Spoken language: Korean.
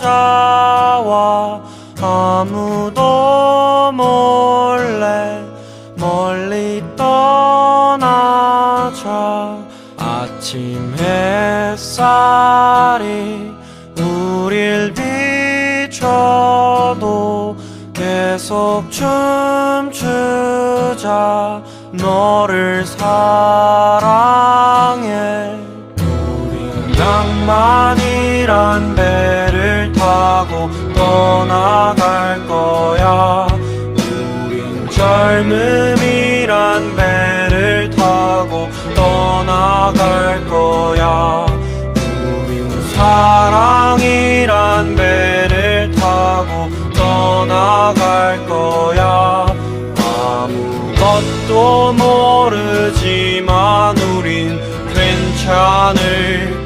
자와 아무도 몰래 멀리 떠나자. 아침 햇살이 우릴 비춰도 계속 춤추자. 너를 사랑해. 우린 낭만이란 배 를 타고 떠나갈 거야. 우린 젊음이란 배를 타고 떠나갈 거야. 우린 사랑이란 배를 타고 떠나갈 거야. 아무것도 모르지만 우린 괜찮을